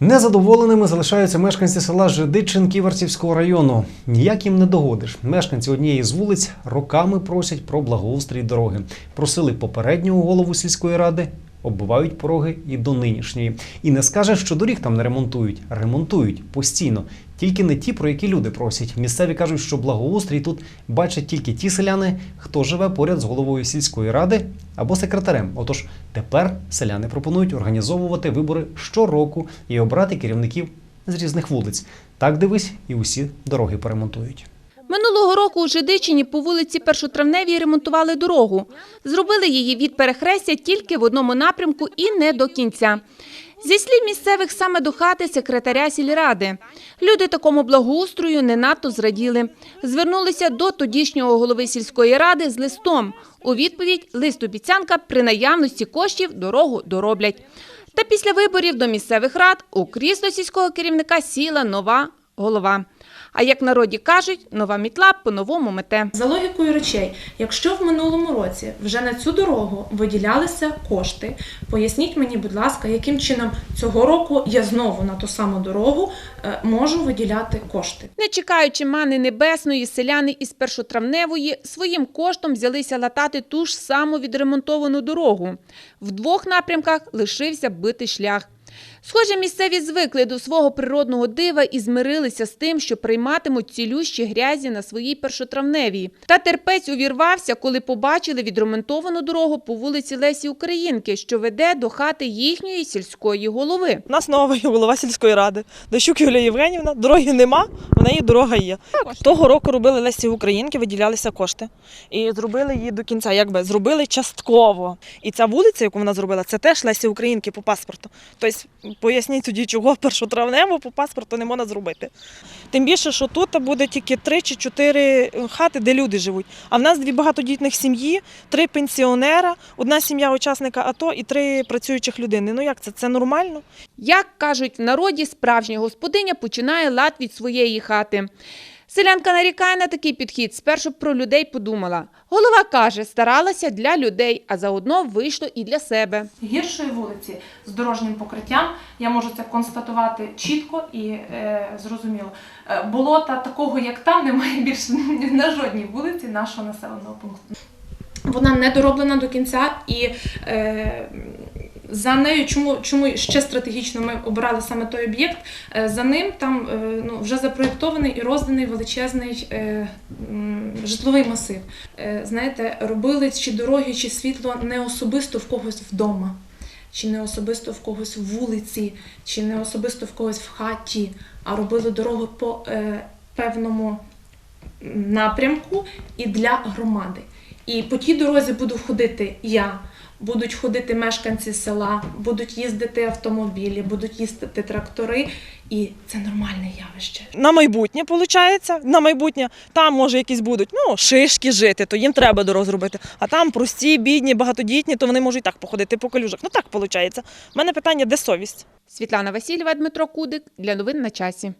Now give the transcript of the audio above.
Незадоволеними залишаються мешканці села Жидичин Ківерцівського району. Ніяк їм не догодиш. Мешканці однієї з вулиць роками просять про благоустрій дороги. Просили попереднього голову сільської ради, оббивають пороги і до нинішньої. І не скажеш, що доріг там не ремонтують, ремонтують постійно. Тільки не ті, про які люди просять. Місцеві кажуть, що благоустрій тут бачать тільки ті селяни, хто живе поряд з головою сільської ради або секретарем. Отож, тепер селяни пропонують організовувати вибори щороку і обрати керівників з різних вулиць. Так дивись, і усі дороги поремонтують. Минулого року у Жидичині по вулиці Першотравневій ремонтували дорогу. Зробили її від перехрестя тільки в одному напрямку і не до кінця. Зі слів місцевих саме до хати секретаря сільради. Люди такому благоустрою не надто зраділи. Звернулися до тодішнього голови сільської ради з листом. У відповідь лист обіцянка при наявності коштів дорогу дороблять. Та після виборів до місцевих рад у крісло сільського керівника сіла нова голова. А як народі кажуть, нова мітла по-новому мете. За логікою речей, якщо в минулому році вже на цю дорогу виділялися кошти, поясніть мені, будь ласка, яким чином цього року я знову на ту саму дорогу е, можу виділяти кошти. Не чекаючи мани небесної, селяни із першотравневої своїм коштом взялися латати ту ж саму відремонтовану дорогу. В двох напрямках лишився битий шлях. Схоже, місцеві звикли до свого природного дива і змирилися з тим, що прийматимуть цілющі грязі на своїй першотравневій. Та терпець увірвався, коли побачили відремонтовану дорогу по вулиці Лесі Українки, що веде до хати їхньої сільської голови. У нас новий голова сільської ради. Дощук Юлія Євгенівна. Дороги нема, в неї дорога є. Того року робили Лесі Українки, виділялися кошти. І зробили її до кінця. Якби зробили частково. І ця вулиця, яку вона зробила, це теж Лесі Українки по паспорту. Тобто, поясніть тоді, чого першотравневу по паспорту не можна зробити. Тим більше, що тут буде тільки три чи чотири хати, де люди живуть. А в нас дві багатодітних сім'ї, три пенсіонера, одна сім'я учасника АТО і три працюючих людини. Ну як це? Це нормально? Як кажуть в народі, справжня господиня починає лад від своєї хати. Селянка нарікає на такий підхід. Спершу про людей подумала. Голова каже, старалася для людей, а заодно вийшло і для себе. Гіршої вулиці з дорожнім покриттям я можу це констатувати чітко і е, зрозуміло. Е, болота такого, як там, немає більше на жодній вулиці нашого населеного пункту. Вона не дороблена до кінця і е, за нею, чому, чому ще стратегічно ми обирали саме той об'єкт, е, за ним там е, ну, вже запроєктований і розданий величезний е, житловий масив. Знаєте, робили чи дороги, чи світло не особисто в когось вдома, чи не особисто в когось в вулиці, чи не особисто в когось в хаті, а робили дорогу по певному напрямку і для громади. І по тій дорозі буду ходити я, будуть ходити мешканці села, будуть їздити автомобілі, будуть їздити трактори, і це нормальне явище. На майбутнє, виходить, на майбутнє там може якісь будуть ну, шишки жити, то їм треба дорогу зробити. А там прості, бідні, багатодітні, то вони можуть так походити по калюжах. Ну так виходить. У мене питання, де совість? Світлана Васильєва, Дмитро Кудик для новин на часі.